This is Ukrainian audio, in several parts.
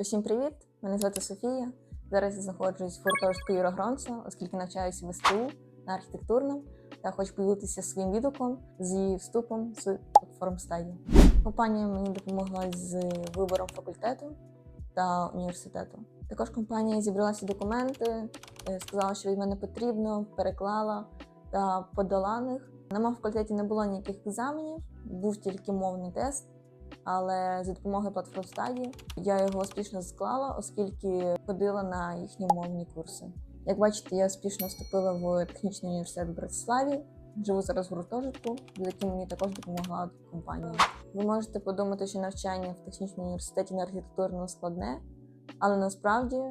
Усім привіт! Мене звати Софія. Зараз я знаходжусь в гуртожитку Юра Гронца, оскільки навчаюся в СТУ на архітектурному та хочу поділитися своїм відгуком з її вступом з платформ стадії. Компанія мені допомогла з вибором факультету та університету. Також компанія зібрала всі документи, е, сказала, що від мене потрібно, переклала та подала них. На моєму факультеті не було ніяких екзаменів, був тільки мовний тест. Але за допомогою платформ стадії я його успішно склала, оскільки ходила на їхні мовні курси. Як бачите, я успішно вступила в технічний університет в Братиславі. Живу зараз в гуртожитку, за яким мені також допомогла компанія. Ви можете подумати, що навчання в технічному університеті на архітектурно складне, але насправді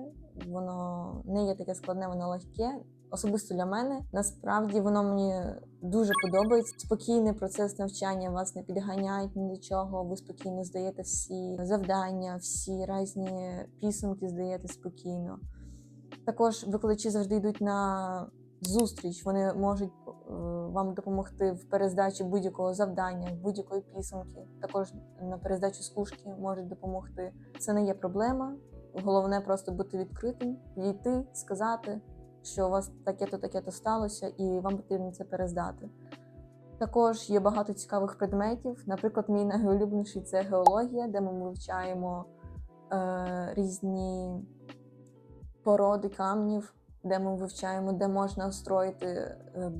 воно не є таке складне, воно легке. Особисто для мене насправді воно мені дуже подобається. Спокійний процес навчання вас не підганяють ні до чого. Ви спокійно здаєте всі завдання, всі різні підсумки здаєте спокійно. Також викладачі завжди йдуть на зустріч. Вони можуть е, вам допомогти в перездачі будь-якого завдання, будь-якої підсумки. Також на перездачу скушки можуть допомогти. Це не є проблема. Головне просто бути відкритим, підійти, сказати що у вас таке-то, таке-то сталося, і вам потрібно це перездати. Також є багато цікавих предметів. Наприклад, мій найулюбленіший це геологія, де ми вивчаємо е, різні породи камнів, де ми вивчаємо, де можна строїти е,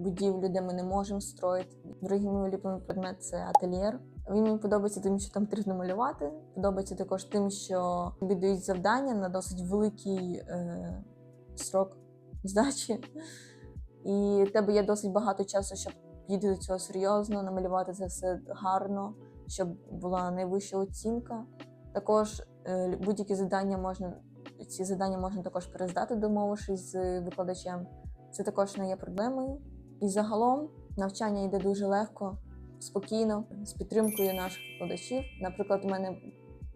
будівлю, де ми не можемо строїти. Другий мій улюблений предмет це ательєр. Він мені подобається тим, що там потрібно малювати. Подобається також тим, що тобі дають завдання на досить великий е, срок здачі. І в тебе є досить багато часу, щоб підійти до цього серйозно, намалювати це все гарно, щоб була найвища оцінка. Також е, будь-які завдання можна, ці завдання можна також перездати, домовившись з викладачем. Це також не є проблемою. І загалом навчання йде дуже легко, спокійно, з підтримкою наших викладачів. Наприклад, у мене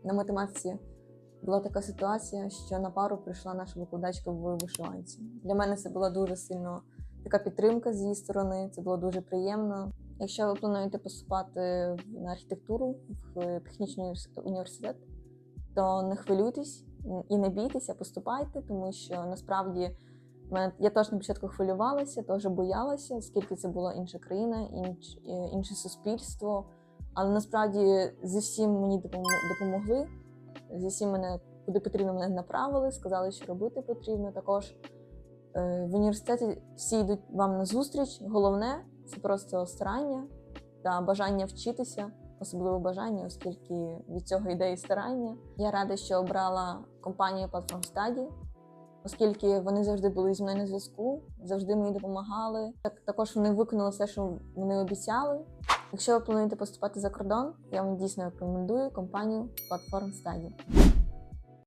на математиці була така ситуація, що на пару прийшла наша викладачка в вишиванці. Для мене це була дуже сильно така підтримка з її сторони. Це було дуже приємно. Якщо ви плануєте поступати на архітектуру в технічний університет, то не хвилюйтесь і не бійтеся, поступайте, тому що насправді я теж на початку хвилювалася, теж боялася, оскільки це була інша країна, інш, інше суспільство. Але насправді зі всім мені допомогли зі всім мене куди потрібно мене направили, сказали, що робити потрібно. Також е, в університеті всі йдуть вам на зустріч. Головне це просто старання та бажання вчитися, особливо бажання, оскільки від цього йде і старання. Я рада, що обрала компанію Platform Study, оскільки вони завжди були зі мною на зв'язку, завжди мені допомагали. Так також вони виконали все, що вони обіцяли. Якщо ви плануєте поступати за кордон, я вам дійсно рекомендую компанію Platform Study.